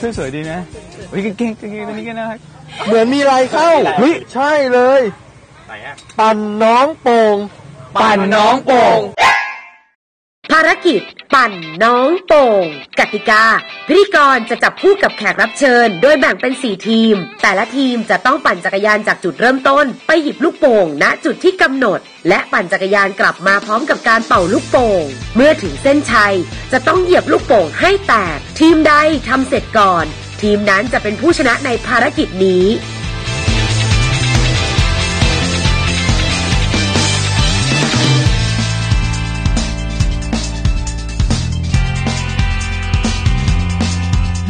สวยๆดีนะเฮ้ยเก่งๆเก่งๆตัวนี้ก็น่ารักเหมือนมีอะไรเข้าเฮ้ยใช่เลย ไหนอะปั่นน้องโป่งปั่นน้องโป่งภารกิจ ปั่นน้องโป่งกติกา พิธีกรจะจับคู่กับแขกรับเชิญ โดยแบ่งเป็น 4 ทีม แต่ละทีมจะต้องปั่นจักรยานจากจุดเริ่มต้น ไปหยิบลูกโป่งณจุดที่กำหนด และปั่นจักรยานกลับมาพร้อมกับการเป่าลูกโป่งเมื่อถึงเส้นชัย จะต้องเหยียบลูกโป่งให้แตก ทีมใดทำเสร็จก่อน ทีมนั้นจะเป็นผู้ชนะในภารกิจนี้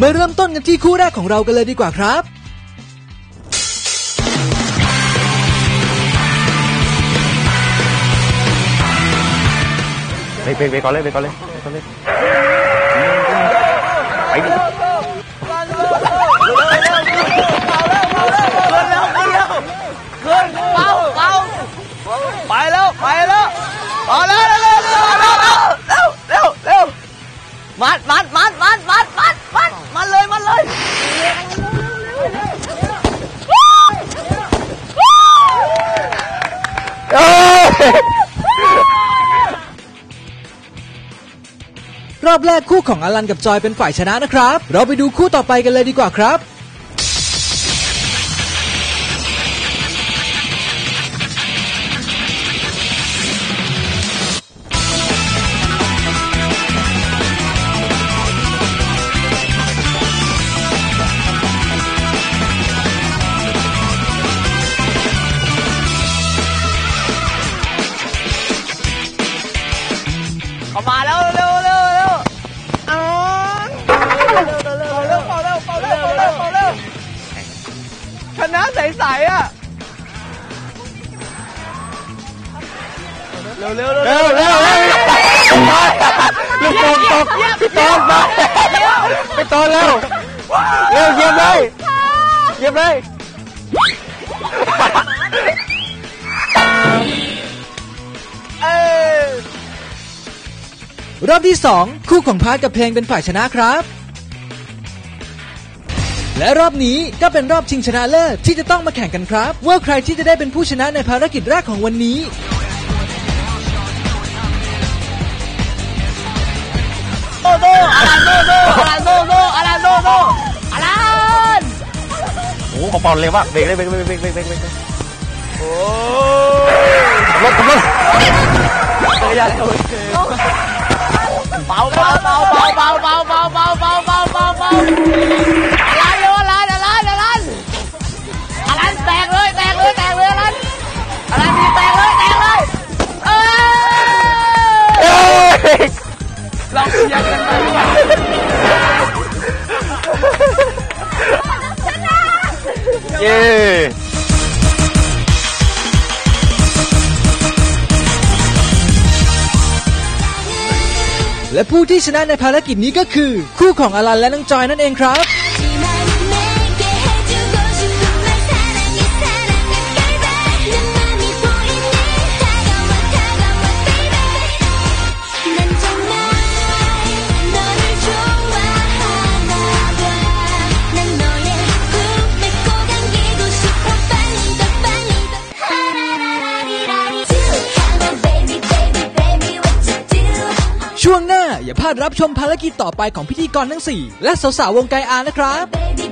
มาเริ่มต้นกันที่คู่แรกของเรากันเลยดีกว่าครับไปไปไปก่อนเลยไปก่อนเลยไปก่อนเลยไปดิไปแล้วไปแล้วเอาแล้วเร็วเร็วเร็วเร็วเร็วเร็วเร็วมัดมัดมัดมั อบแรกคู่ของอลันกับจอยเป็นฝ่ายชนะนะครับ เราไปดูคู่ต่อไปกันเลยดีกว่าครับเข้ามาแล้วเร็ว ใสๆอะเร็วเร็วเร็วเร็วเร็วเร็วลูกโป่งตกพี่ตอนไปพี่ตอนเร็วเร็วเยียบเลยเยียบเลยเอ้ยรอบที่ 2 คู่ของพาร์ทกับเพลงเป็นฝ่ายชนะครับ และรอบนี้ก็เป็นรอบชิงชนะเลิศที่จะต้องมาแข่งกันครับ ว่าใครที่จะได้เป็นผู้ชนะในภารกิจแรกของวันนี้โตโตอลันโตโตอลันโตโตอลันโตโตอลันโอ้โหเป่าๆเลยว่ะเบรกเลยเบรกเบรกเบรกเบรกเบรกเบรกโอ้รถรถจักรยานเร็วเบาเบาเบาเบาเบาเบาเบาเบาเบาเบาเบา เย้และผู้ที่ชนะในภารกิจนี้ก็คือ คู่ของอลันและน้องจอยนั่นเองครับ อย่าพลาดรับชมภารกิจต่อไปของพิธีกรทั้ง 4 และสาวๆวงไกอานะครับ Baby